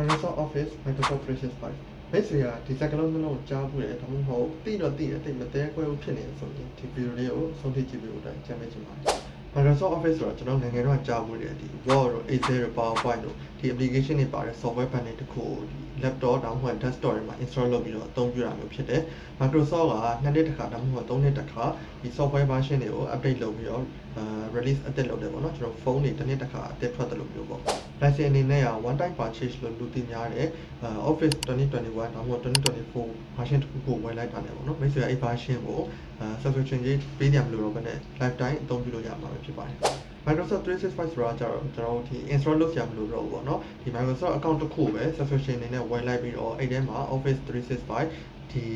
Microsoft Office Microsoft 365မိတ်ဆွေကဒီစကားလုံးနှလုံးကိုကြားဘူးတယ်ဒါမှမဟုတ်သိတော့သိတယ်တိတ်မသေးကွဲဘူးဖြစ်နေတယ်ဆိုရင်ဒီဗီဒီယိုလေးကိုဆုံးဖြတ်ကြည့်ပြီးတော့ကြံပေးချင်ပါတယ် Microsoft Office ဆိုတော့ကျွန်တော်ငယ်ငယ်တော့ကြားဘူးတယ်ဒီ Word တို့ Excel တို့ PowerPoint တို့ဒီ application တွေပါတဲ့ software ဘဏ်တွေတစ်ခုကိုဒီ laptop တောင်မှ desktop တွေမှာ install လုပ်ပြီးတော့အသုံးပြုရမျိုးဖြစ်တယ်။ Microsoft ကနှစ်နှစ်တစ်ခါဒါမှမဟုတ်သုံးနှစ်တစ်ခါဒီ software version တွေကို update လုပ်ပြီးတော့အာ release အသစ်လုပ်တယ်ပေါ့နော်ကျွန်တော်ဖုန်းတွေတစ်နှစ်တစ်ခါအသစ်ထွက်တယ်လို့မျိုးပေါ့ license အနေနဲ့က one time purchase လို့လူသိများတယ်အာ Office 2021ဒါမှမဟုတ်2024 version တစ်ခုကိုဝယ်လိုက်တာလည်းပေါ့နော်မိတ်ဆွေကအဲ့ version ကိုအာ subscription ကြီးပေးကြမလို့တော့ဘဲနဲ့ lifetime အသုံးပြုလို့ရမှာပဲဖြစ်ပါတယ် Microsoft 365ဆိုတာကြတော့ကျွန်တော်တို့ဒီ install လုပ်ရမလို့တော့ဘူးပေါ့နော်ဒီ Microsoft account တစ်ခုပဲ subscription အနေနဲ့ဝယ်လိုက်ပြီးတော့အဲ့ထဲမှာ Office 365ဒီ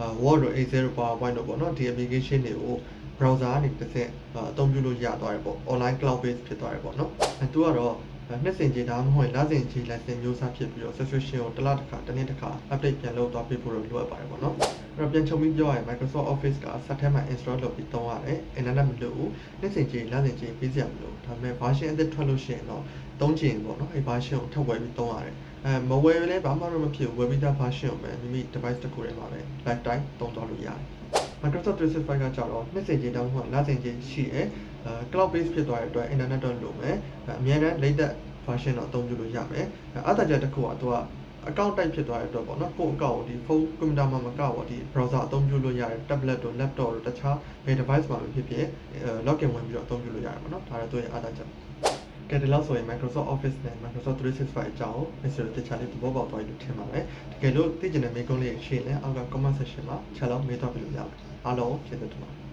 အာ Word တို့ Excel တို့ PowerPoint တို့ပေါ့နော်ဒီ application တွေကို browser ကနေတစ်ဆင့်အသုံးပြုလို့ရသွားတယ်ပေါ့ online cloud base ဖြစ်သွားတယ်ပေါ့နော်အဲသူကတော့ နှစ်စဉ်ကြီးဒါမှမဟုတ်လစဉ်ကြီး license မျိုးစားဖြစ်ပြီးတော့ subscription ကိုတစ်လတစ်ခါတစ်နှစ်တစ်ခါ update ပြန်လုပ်သွားပေးဖို့တော့လိုအပ်ပါတယ်ပေါ့နော်အဲ့တော့ပြန်ချုပ်ပြီးပြောရရင် Microsoft Office ကစက်ထဲမှာ install လုပ်ပြီးသုံးရတယ် internet မလိုဘူးနှစ်စဉ်ကြီးလစဉ်ကြီးပေးစရာမလိုဘူးဒါပေမဲ့ version အသစ်ထွက်လို့ရှိရင်တော့သုံးချင်ပေါ့နော်အဲ့ version ကိုထပ်ဝယ်ပြီးသုံးရတယ်အဲမဝယ်လဲဘာမှတော့မဖြစ်ဘူးဝယ်ပြီးသား version ကိုပဲမိမိ device တစ်ခုထဲမှာပဲ lifetime သုံးသွားလို့ရတယ် Microsoft 365ကကြတော့နှစ်စဉ်ချင်းတောင်းမှလစဉ်ချင်းရှိတယ်အဲ cloud base ဖြစ်သွားတဲ့အတွက် internet တော့လိုမယ်အများနဲ့ latest version တော့အသုံးပြုလို့ရမယ်အဲအသာချက်တစ်ခုကသူက account type ဖြစ်သွားတဲ့အတွက်ပေါ့နော်ကိုယ့် account ကိုဒီ phone computer မှာမကောက်ပေါ့ဒီ browser အသုံးပြုလို့ရတယ် tablet တို့ laptop တို့တခြားဘယ် device မှာပဲဖြစ်ဖြစ်အဲ login ဝင်ပြီးတော့အသုံးပြုလို့ရတယ်ပေါ့နော်ဒါလည်းသူရဲ့အသာချက် ကဲဒီလောက်ဆိုရင် Microsoft Office နဲ့ Microsoft 365အကြောင်းကို Mr. တခြားလေးသဘောပေါက်သွားပြီလို့ထင်ပါတယ်တကယ်လို့သိကျင်တဲ့မေးခွန်းလေးရှိရင်လည်းအောက်က comment section မှာချက်လောက်မေးတော့ပြလို့ရပါတယ်အားလုံးကျေးဇူးတင်ပါတယ်